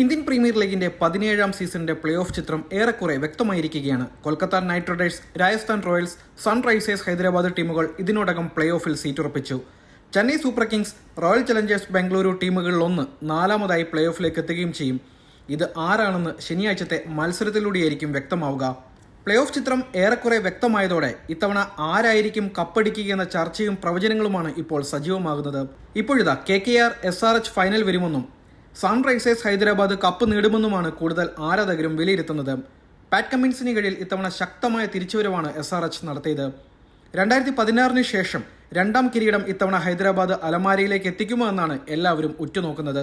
Indian premier ലീഗിന്റെ പതിനേഴാം സീസണിന്റെ പ്ലേ ഓഫ് ചിത്രം ഏറെക്കുറെ വ്യക്തമായിരിക്കുകയാണ്. Kolkata knight riders Rajasthan royals sunrisers Hyderabad ടീമുകൾ ഇതിനോടകം പ്ലേ ഓഫിൽ സീറ്റുറപ്പിച്ചു. Chennai super kings royal challengers Bengaluru ടീമുകളിലൊന്ന് നാലാമതായി പ്ലേ ഓഫിലേക്ക് എത്തുകയും ചെയ്യും. ഇത് ആരാണെന്ന് ശനിയാഴ്ചത്തെ മത്സരത്തിലൂടെയായിരിക്കും വ്യക്തമാവുക. പ്ലേ ഓഫ് ചിത്രം ഏറെക്കുറെ വ്യക്തമായതോടെ ഇത്തവണ ആരായിരിക്കും കപ്പടിക്കുക എന്ന ചർച്ചയും പ്രവചനങ്ങളുമാണ് ഇപ്പോൾ സജീവമാകുന്നത്. ഇപ്പോഴിതാ K K R S R H final വരുമെന്നും സൺറൈസേഴ്സ് ഹൈദരാബാദ് കപ്പ് നേടുമെന്നുമാണ് കൂടുതൽ ആരാധകരും വിലയിരുത്തുന്നത്. പാറ്റ് കമ്മിൻസിന് കീഴിൽ ഇത്തവണ ശക്തമായ തിരിച്ചുവരവാണ് എസ് ആർ എച്ച് നടത്തിയത്. രണ്ടായിരത്തി പതിനാറിന് ശേഷം രണ്ടാം കിരീടം ഇത്തവണ ഹൈദരാബാദ് അലമാരയിലേക്ക് എത്തിക്കുമോ എന്നാണ് എല്ലാവരും ഉറ്റുനോക്കുന്നത്.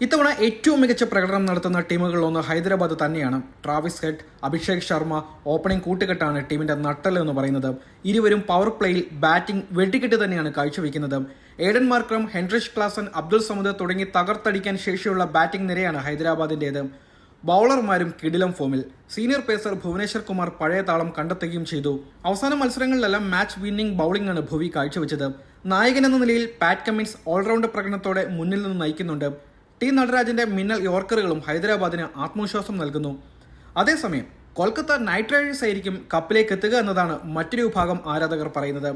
ഇത്തവണ ഏറ്റവും മികച്ച പ്രകടനം നടത്തുന്ന ടീമുകളിലൊന്ന് ഹൈദരാബാദ് തന്നെയാണ്. Travis Head Abhishek Sharma opening കൂട്ടുകെട്ടാണ് ടീമിന്റെ നട്ടൽ എന്ന് പറയുന്നത്. ഇരുവരും പവർ പ്ലേയിൽ ബാറ്റിംഗ് വെട്ടിക്കെട്ട് തന്നെയാണ് കാഴ്ചവെക്കുന്നത്. Aiden Markram Heinrich Klaasen Abdul Samad തുടങ്ങി തകർത്തടിക്കാൻ ശേഷിയുള്ള ബാറ്റിംഗ് നിരയാണ് ഹൈദരാബാദിന്റേത്. ബൗളർമാരും കിടിലം ഫോമിൽ സീനിയർ പേസർ ഭുവനേശ്വർ കുമാർ പഴയ താളം കണ്ടെത്തുകയും ചെയ്തു. അവസാന മത്സരങ്ങളിലെല്ലാം മാച്ച് വിന്നിംഗ് ബൗളിംഗ് ആണ് ഭുവി കാഴ്ചവെച്ചത്. നായകൻ എന്ന നിലയിൽ പാറ്റ് കമ്മിൻസ് ഓൾറൗണ്ട് പ്രകടനത്തോടെ മുന്നിൽ നിന്ന് നയിക്കുന്നുണ്ട്. ടി നടരാജന്റെ മിന്നൽ യോർക്കറുകളും ഹൈദരാബാദിന് ആത്മവിശ്വാസം നൽകുന്നു. അതേസമയം കൊൽക്കത്ത നൈറ്റ് റൈഡേഴ്സ് ആയിരിക്കും കപ്പിലേക്ക് എത്തുക എന്നതാണ് മറ്റൊരു വിഭാഗം ആരാധകർ പറയുന്നത്.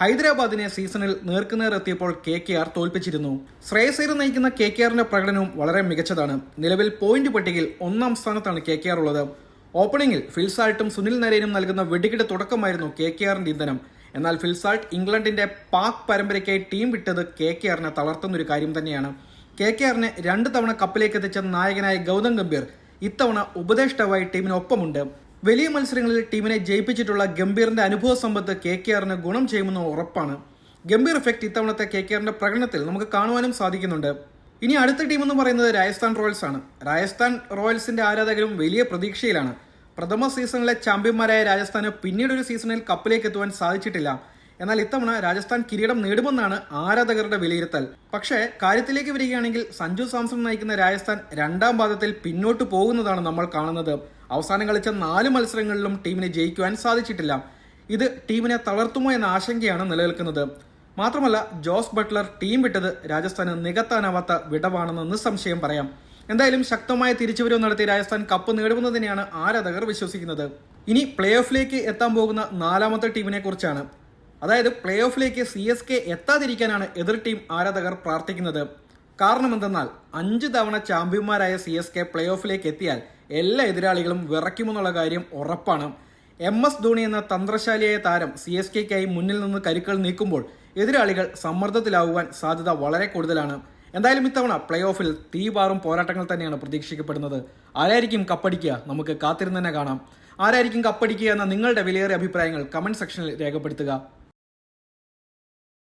ഹൈദരാബാദിനെ സീസണിൽ നേർക്കുനേർ എത്തിയപ്പോൾ കെ കെ ആർ തോൽപ്പിച്ചിരുന്നു. ശ്രേയസൈർ നയിക്കുന്ന കെ കെ ആറിന്റെ പ്രകടനവും വളരെ മികച്ചതാണ്. നിലവിൽ പോയിന്റ് പട്ടികയിൽ ഒന്നാം സ്ഥാനത്താണ് കെ കെ ആർ ഉള്ളത്. ഓപ്പണിംഗിൽ ഫിൽസാൾട്ടും സുനിൽ നരേനും നൽകുന്ന വെടികിട തുടക്കമായിരുന്നു കെ കെ ആറിന്റെ ഇന്ധനം. എന്നാൽ ഫിൽസാൾട്ട് ഇംഗ്ലണ്ടിന്റെ പാക് പരമ്പരയ്ക്കായി ടീം വിട്ടത് കെ കെ ആറിനെ തളർത്തുന്ന ഒരു കാര്യം തന്നെയാണ്. കെ കെ ആറിനെ രണ്ട് തവണ കപ്പിലേക്ക് എത്തിച്ച നായകനായ ഗൗതം ഗംഭീർ. ഇത്തവണ ഉപദേഷ്ടാവായി ടീമിനൊപ്പമുണ്ട്. വലിയ മത്സരങ്ങളിൽ ടീമിനെ ജയിപ്പിച്ചിട്ടുള്ള ഗംഭീറിന്റെ അനുഭവ സമ്പത്ത് കെ കെ ആറിന് ഗുണം ചെയ്യുമെന്ന് ഉറപ്പാണ്. ഗംഭീർ എഫക്ട് ഇത്തവണത്തെ കെ കെ ആറിന്റെ പ്രകടനത്തിൽ നമുക്ക് കാണുവാനും സാധിക്കുന്നുണ്ട്. ഇനി അടുത്ത ടീം എന്ന് പറയുന്നത് രാജസ്ഥാൻ റോയൽസ് ആണ്. രാജസ്ഥാൻ റോയൽസിന്റെ ആരാധകരും വലിയ പ്രതീക്ഷയിലാണ്. പ്രഥമ സീസണിലെ ചാമ്പ്യന്മാരായ രാജസ്ഥാന് പിന്നീട് ഒരു സീസണിൽ കപ്പിലേക്ക് എത്തുവാൻ സാധിച്ചിട്ടില്ല. എന്നാൽ ഇത്തവണ രാജസ്ഥാൻ കിരീടം നേടുമെന്നാണ് ആരാധകരുടെ വിലയിരുത്തൽ. പക്ഷേ കാര്യത്തിലേക്ക് വരികയാണെങ്കിൽ സഞ്ജു സാംസൺ നയിക്കുന്ന രാജസ്ഥാൻ രണ്ടാം പാദത്തിൽ പിന്നോട്ട് പോകുന്നതാണ് നമ്മൾ കാണുന്നത്. അവസാനം കളിച്ച നാല് മത്സരങ്ങളിലും ടീമിനെ ജയിക്കുവാൻ സാധിച്ചിട്ടില്ല. ഇത് ടീമിനെ തളർത്തുമോ എന്ന ആശങ്കയാണ് നിലനിൽക്കുന്നത്. മാത്രമല്ല ജോസ് ബട്ട്ലർ ടീം വിട്ടത് രാജസ്ഥാന് നികത്താനാവാത്ത വിടവാണെന്ന് നിസ്സംശയം പറയാം. എന്തായാലും ശക്തമായ തിരിച്ചുവരവ് നടത്തി രാജസ്ഥാൻ കപ്പ് നേടുമെന്ന് തന്നെയാണ് ആരാധകർ വിശ്വസിക്കുന്നത്. ഇനി പ്ലേ ഓഫിലേക്ക് എത്താൻ പോകുന്ന നാലാമത്തെ ടീമിനെ കുറിച്ചാണ്. അതായത് പ്ലേ ഓഫിലേക്ക് സി എസ് കെ എത്താതിരിക്കാനാണ് എതിർ ടീം ആരാധകർ പ്രാർത്ഥിക്കുന്നത്. കാരണം എന്തെന്നാൽ അഞ്ച് തവണ ചാമ്പ്യന്മാരായ സി എസ് കെ പ്ലേ ഓഫിലേക്ക് എത്തിയാൽ എല്ലാ എതിരാളികളും വിറയ്ക്കുമെന്നുള്ള കാര്യം ഉറപ്പാണ്. എം എസ് ധോണി എന്ന തന്ത്രശാലിയായ താരം സി എസ് കെക്കായി മുന്നിൽ നിന്ന് കരുക്കൾ നീക്കുമ്പോൾ എതിരാളികൾ സമ്മർദ്ദത്തിലാവുവാൻ സാധ്യത വളരെ കൂടുതലാണ്. എന്തായാലും ഇത്തവണ പ്ലേ ഓഫിൽ തീപാറും പോരാട്ടങ്ങൾ തന്നെയാണ് പ്രതീക്ഷിക്കപ്പെടുന്നത്. ആരായിരിക്കും കപ്പടിക്കുക? നമുക്ക് കാത്തിരുന്ന് തന്നെ കാണാം. ആരായിരിക്കും കപ്പടിക്കുക എന്ന നിങ്ങളുടെ വിലയേറിയ അഭിപ്രായങ്ങൾ കമന്റ് സെക്ഷനിൽ രേഖപ്പെടുത്തുക.